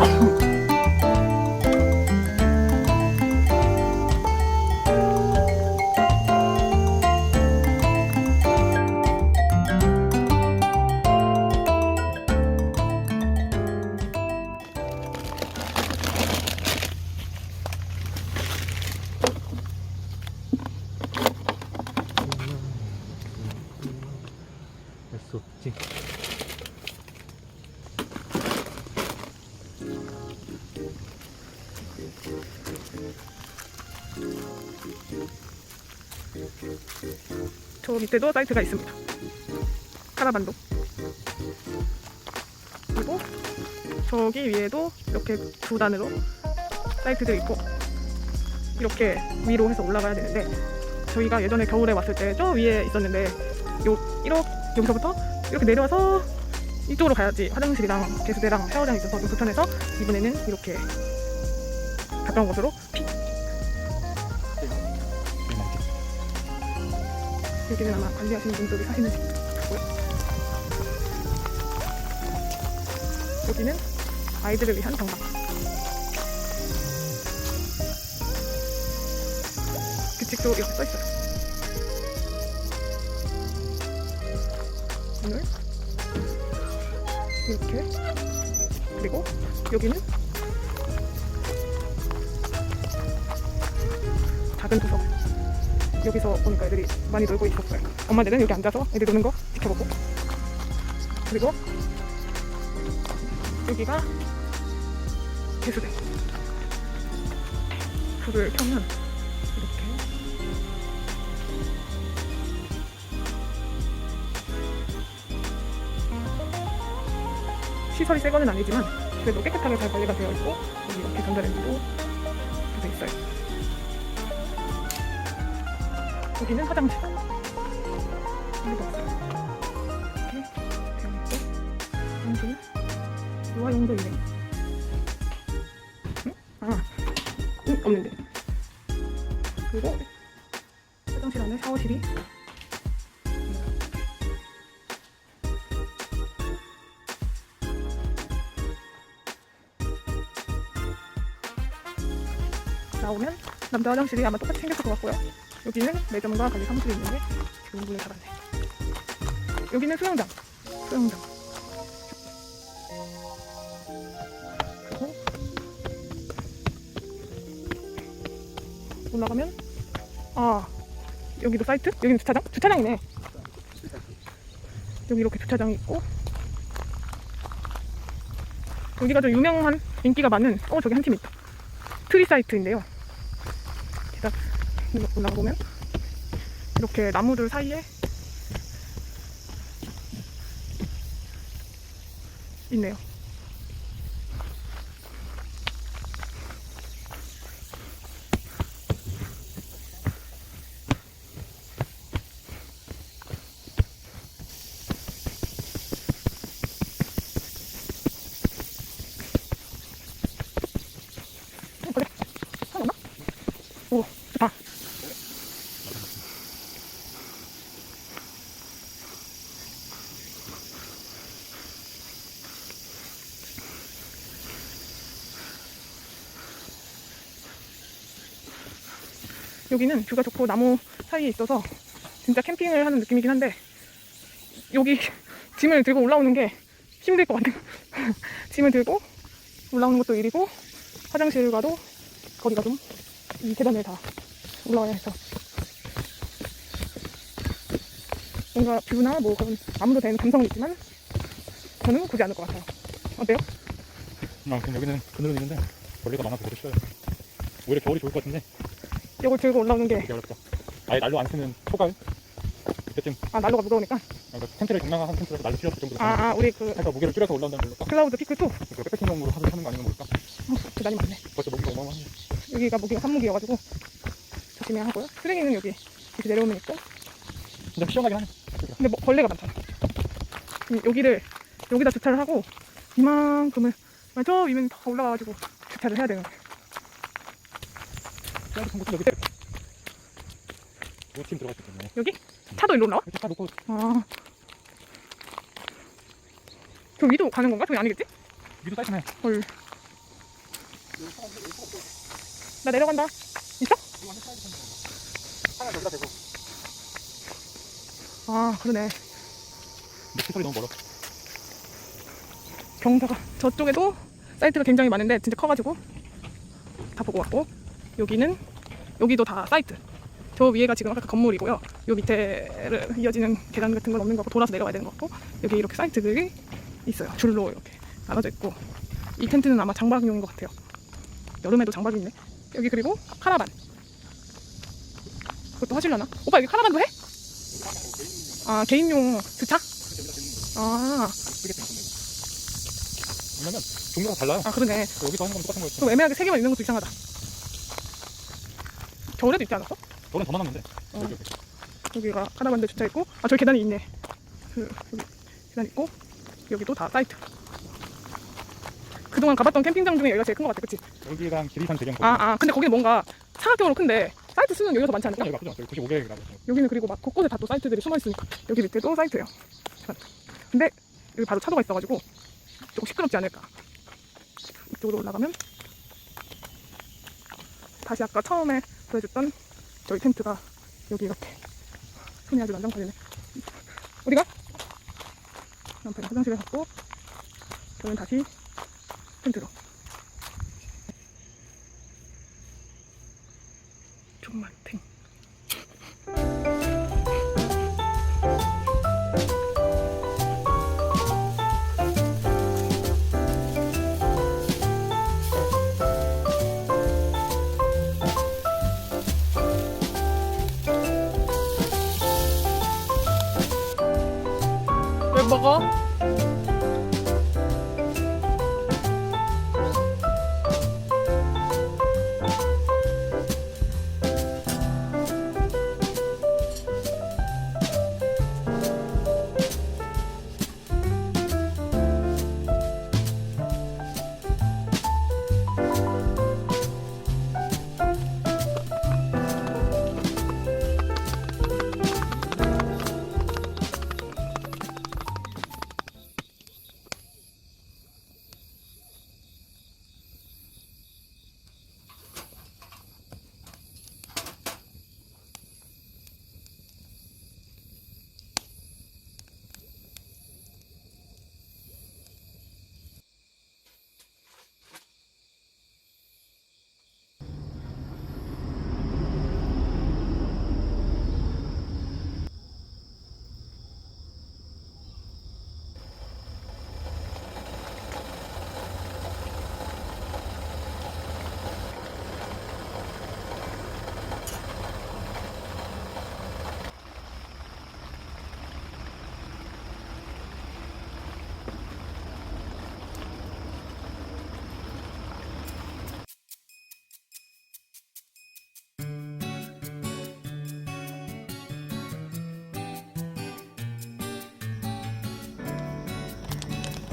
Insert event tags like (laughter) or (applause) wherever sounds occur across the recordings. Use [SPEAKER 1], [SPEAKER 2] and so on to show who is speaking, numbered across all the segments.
[SPEAKER 1] Oh. (laughs) 저 밑에도 사이트가 있습니다. 카라반도. 그리고 저기 위에도 이렇게 두 단으로 사이트들이 있고 이렇게 위로 해서 올라가야 되는데 저희가 예전에 겨울에 왔을 때 저 위에 있었는데 요 이렇게 여기서부터 이렇게 내려와서 이쪽으로 가야지 화장실이랑 개수대랑 샤워장이 있어서 좀 불편해서 이번에는 이렇게 가까운 곳으로 픽 여기는 아마 관리하시는 분들이 사시는 집 같고요. 여기는 아이들을 위한 정방. 규칙도 이렇게 써 있어요. 오늘 이렇게 그리고 여기는 작은 구석. 여기서 보니까 애들이 많이 놀고 있었어요. 엄마들은 여기 앉아서 애들 노는 거 지켜보고. 그리고 여기가 개수대. 불을 켜면 이렇게 시설이 새 거는 아니지만 그래도 깨끗하게 잘 관리가 되어 있고 여기 이렇게 전자레인지도 돼 있어요. 여기는 화장실. 여기도 없어요. 이렇게 되어 있고 용도는 유아용도 있네. 응? 아, 응, 없는데. 그리고 화장실 안에 샤워실이 나오면 남자 화장실이 아마 똑같이 생겼을 것 같고요. 여기는 매점과 관리 사무실이 있는데 지금 문을 닫았네. 여기는 수영장. 수영장. 그리고 올라가면 아 여기도 사이트? 여기는 주차장? 주차장이네. 여기 이렇게 주차장이 있고 여기가 좀 유명한 인기가 많은 어 저기 한 팀 있다. 트리 사이트인데요. 계단 올라가 보면 이렇게 나무들 사이에 있네요. 어? 오, 여기는 뷰가 좋고 나무 사이에 있어서 진짜 캠핑을 하는 느낌이긴 한데 여기 짐을 들고 올라오는 게 힘들 것 같아요. (laughs) 짐을 들고 올라오는 것도 일이고 화장실 가도 거리가 좀 이 계단을 다 올라와야 해서 뭔가 뷰나 뭐 그런 아무도 되는 감성이 있지만 저는 굳이 않을 것 같아요. 어때요?
[SPEAKER 2] 아, 그럼 여기는 그늘은 있는데 벌레가 많아서 보기 싫어요. 오히려 겨울이 좋을 것 같은데
[SPEAKER 1] 이걸 들고 올라오는 게
[SPEAKER 2] 어렵다. 아예 난로 안 쓰는 초가을 그때쯤
[SPEAKER 1] 아, 난로가 무거우니까
[SPEAKER 2] 그러니까 텐트를 경량한 텐트라서 난로 필요 없을 정도로
[SPEAKER 1] 아, 아 우리 그
[SPEAKER 2] 해서 무게를 줄여서 올라온다는 걸로
[SPEAKER 1] 클라우드 피클2
[SPEAKER 2] 그 백패킹용으로 하는 하는 거 아니면 모를까?
[SPEAKER 1] 대단히 많네.
[SPEAKER 2] 벌써 목표가 어마어마하네.
[SPEAKER 1] 여기가 무기가 산무기여가지고 조심해야 하고요. 쓰레기는 여기 이렇게 내려오면 있고
[SPEAKER 2] 근데 시원하긴 하네.
[SPEAKER 1] 근데 뭐 벌레가 많잖아. 음, 여기를 여기다 주차를 하고 이만큼을 아니, 저 위면 더 올라가가지고 주차를 해야 되는 거예 요.
[SPEAKER 2] 그래도 전국 여기 두팀 들어갔기 때문에
[SPEAKER 1] 여기 차도 일로 올라와?
[SPEAKER 2] 이렇게 다 놓고
[SPEAKER 1] 아. 저 위도 가는 건가? 저기 아니겠지?
[SPEAKER 2] 위도 사이트네.
[SPEAKER 1] 헐. 나 내려간다. 있어?
[SPEAKER 2] 하나 저기다 대고
[SPEAKER 1] 아, 그러네.
[SPEAKER 2] 근데 시설이 너무 멀어.
[SPEAKER 1] 경사가 저쪽에도 사이트가 굉장히 많은데 진짜 커가지고 다 보고 왔고 여기는 여기도 다 사이트 저 위에가 지금 아까 건물이고요 요 밑에를 이어지는 계단 같은 건 없는 거 같고 돌아서 내려가야 되는 거 같고 여기 이렇게 사이트들이 있어요 줄로 이렇게 나눠져 있고 이 텐트는 아마 장박용인 것 같아요 여름에도 장박이 있네 여기 그리고 카라반 그것도 하실려나? 오빠 여기 카라반도 해? 아 개인용 주차? 아.
[SPEAKER 2] 왜냐면 종류가 달라요.
[SPEAKER 1] 아 그러네.
[SPEAKER 2] 여기서 하는 건 똑같은 거였어.
[SPEAKER 1] 좀 애매하게 세 개만 있는 것도 이상하다. 겨울에도 있지 않았어?
[SPEAKER 2] 저는 더 많았는데.
[SPEAKER 1] 어.
[SPEAKER 2] 여기, 여기.
[SPEAKER 1] 여기가 카라반대 주차 있고, 아 저기 계단이 있네. 그 여기 계단 있고, 여기도 다 사이트. 그동안 가봤던 캠핑장 중에 여기가 제일 큰 것 같아, 그치?
[SPEAKER 2] 여기랑 기리산 대경.
[SPEAKER 1] 아, 아, 근데 거기는 뭔가 사각형으로 큰데 사이트 수는 여기가 더 많지 않을까?
[SPEAKER 2] 여기가 크죠. 여기 95개라고.
[SPEAKER 1] 여기는 그리고 막 곳곳에 다 또 사이트들이 숨어 있으니까 여기 밑에도 사이트예요. 근데 여기 바로 차도가 있어가지고 조금 시끄럽지 않을까. 이쪽으로 올라가면 다시 아까 처음에 보여줬던 저희 텐트가 여기 이렇게 손이 아주 난장판이네. 어디가? 남편이 화장실에 갔고 저는 다시 텐트로. 좀만탱. 왜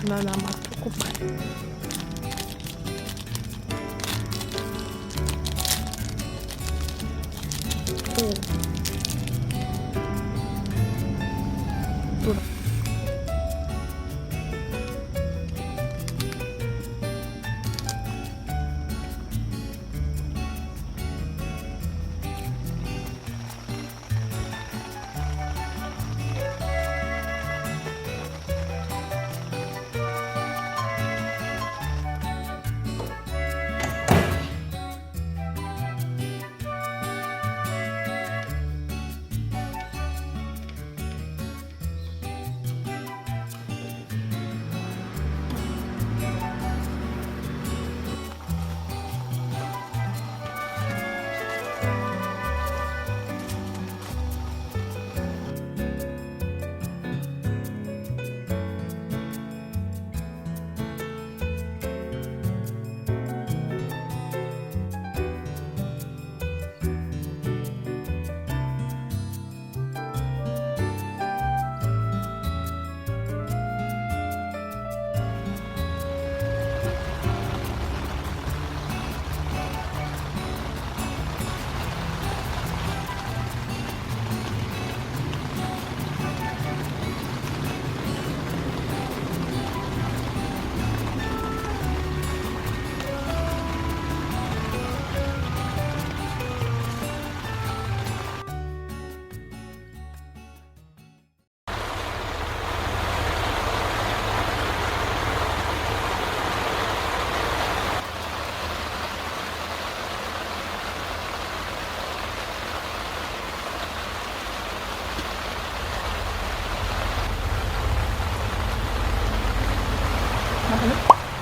[SPEAKER 1] 바나나 맛 초코파이. 오.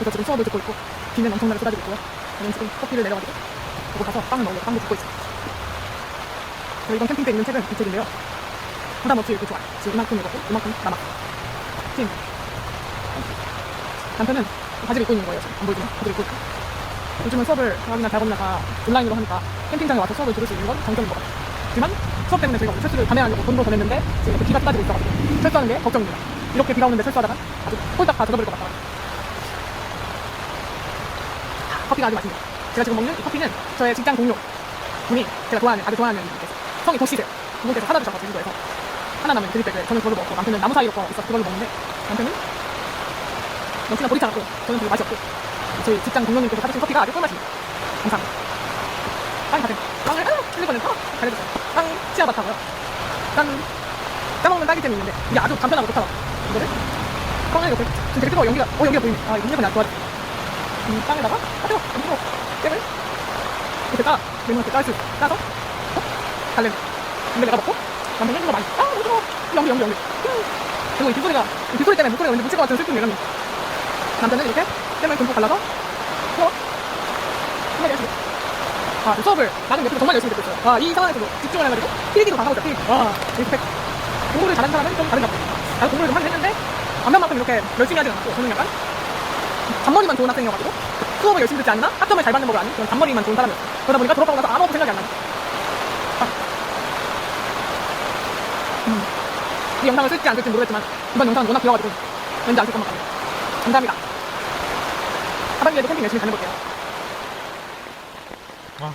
[SPEAKER 1] 여기서 지금 수업을 듣고 있고 비는 엄청나게 쏟아지고 있고요. 저는 지금 커피를 내려가지고 그리고 가서 빵을 먹으려 빵도 굽고 있어요. 저 이번 캠핑 때 읽는 책은 이 책인데요. 부담 없이 이렇게 좋아요. 지금 이만큼 입었고 이만큼 남았어. 팀. 남편은 바지를 입고 있는 거예요. 지금 안 보이지만 바지를 입고 있고. 요즘은 수업을 대학이나 대학원이나 다 온라인으로 하니까 캠핑장에 와서 수업을 들을 수 있는 건 장점인 것 같아요. 하지만 수업 때문에 저희가 철수를 밤에 하려고 돈도 더 냈는데 지금 이렇게 비가 쏟아지고 있어가지고 철수하는 게 걱정입니다. 이렇게 비가 오는데 철수하다가 아주 홀딱 다 젖어버릴 것 같아요. 커피가 아주 맛있네요. 제가 지금 먹는 이 커피는 저의 직장 동료 분이 제가 좋아하는 아주 좋아하는 분께서 성이 도시세요. 그분께서 사다 주셔서 제주도에서 하나 남은 드립백을 저는 그걸로 먹고 남편은 나무 사이로 거 있어서 그걸로 먹는데 남편은 역시나 보리차 같고 저는 별로 맛이 없고 저희 직장 동료님께서 사주신 커피가 아주 꿀맛입니다. 감사합니다. 빵이 같은 빵을 아, 흘릴 뻔했어. 잘해줬어요. 빵 치아바타고요. 짠 짜먹는 딸기잼이 있는데 이게 아주 간편하고 좋다고 이거를 빵을 이렇게 지금 되게 뜨거워 연기가 어 연기가 보이네. 아 능력이 아주 좋아져. 이 빵에다가 아 뜨거 안 뜨거 잼을 이렇게 따 레몬 이렇게 따서 따서 어? 달래 근데 내가 먹고 남편은 이거 많이 아 너무 뜨거워 연기 연기 연기 음. 그리고 이 빗소리가 이 빗소리 때문에 목소리가 왠지 묻힐 것 같은 슬픈 예감이 남편은 이렇게 잼을 듬뿍 발라서 어? 정말 열심히 아, 이 수업을 나는 옆에서 정말 열심히 듣고 있어요. 아, 이 상황에서도 집중을 해가지고 필기도 다 하고 있어, 필기. 와, 리스펙. 공부를 잘하는 사람은 좀 다른가. 나도 공부를 좀 하긴 했는데, 반면만큼 이렇게 열심히 하진 않았고, 저는 약간 잔머리만 좋은 학생이어가지고, 수업을 열심히 듣지 않나? 학점을 잘 받는 법을 아는 그런 잔머리만 좋은 사람이었어요. 그러다 보니까 졸업하고 나서 아무것도 생각이 안 나요. 아. 음. 이 영상을 쓸지 안 쓸지 모르겠지만, 이번 영상은 워낙 길어가지고, 왠지 안쓸 것만 같네요. 감사합니다. 하반기에도 캠핑 열심히 다녀볼게요.
[SPEAKER 2] 아